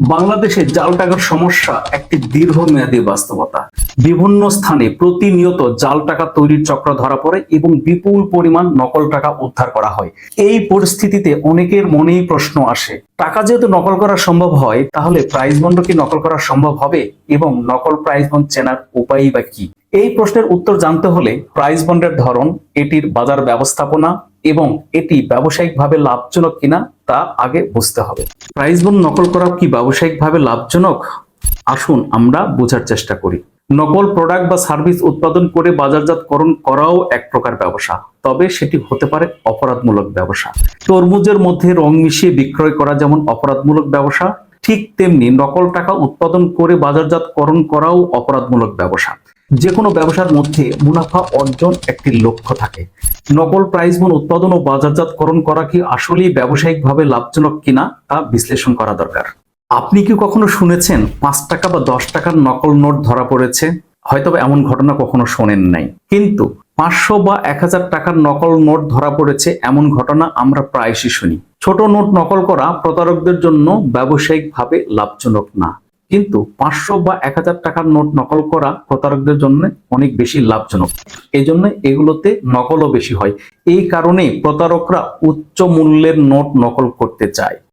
বাংলাদেশে জাল টাকার সমস্যা একটি দীর্ঘমেয়াদী বাস্তবতা। বিভিন্ন স্থানে প্রতিনিয়ত জাল টাকা তৈরির চক্র ধরা পড়ে এবং বিপুল পরিমাণ নকল টাকা উদ্ধার করা হয়। এই পরিস্থিতিতে অনেকের মনেই প্রশ্ন আসে, টাকা যেহেতু নকল করা সম্ভব হয়, তাহলে প্রাইজ বন্ড কি নকল করা সম্ভব হবে এবং নকল প্রাইজ বন্ড চেনার উপায় বা কি? এই প্রশ্নের উত্তর জানতে হলে প্রাইজ বন্ডের ধরন, এটির বাজার ব্যবস্থাপনা এবং এটি ব্যবসায়িকভাবে লাভজনক কিনা তা আগে বুঝতে হবে। প্রাইস বোন নকল করা কি ব্যবসায়িকভাবে লাভজনক? আসুন আমরা বোঝার চেষ্টা করি। নকল প্রোডাক্ট বা সার্ভিস উৎপাদন করে বাজারজাতকরণ করাও এক প্রকার ব্যবসা, তবে সেটি হতে পারে অপরাধমূলক ব্যবসা। তরমুজের মধ্যে রং মিশিয়ে বিক্রয় করা যেমন অপরাধমূলক ব্যবসা, ঠিক তেমনি নকল টাকা উৎপাদন করে বাজারজাতকরণ করাও অপরাধমূলক ব্যবসা। যে কোনো ব্যবসার মধ্যে মুনাফা অর্জন একটি লক্ষ্য থাকে। নকল প্রাইস বোন উৎপাদন ও বাজারজাতকরণ করা কি আসলেই ব্যবসায়িকভাবে লাভজনক কিনা তা বিশ্লেষণ করা দরকার। আপনি কি কখনো শুনেছেন পাঁচ টাকা বা দশ টাকার নকল নোট ধরা পড়েছে? হয়তো এমন ঘটনা কখনো শোনেন নাই। কিন্তু পাঁচশো বা এক হাজার টাকার নকল নোট ধরা পড়েছে এমন ঘটনা আমরা প্রায়শই শুনি। ছোট নোট নকল করা প্রতারকদের জন্য ব্যবসায়িকভাবে লাভজনক না। কিন্তু পাঁচশো বা এক হাজার টাকার নোট নকল করা প্রতারকদের জন্য অনেক বেশি লাভজনক। এই জন্য এগুলোতে নকলও বেশি হয়। এই কারণে প্রতারকরা উচ্চ মূল্যের নোট নকল করতে চায়।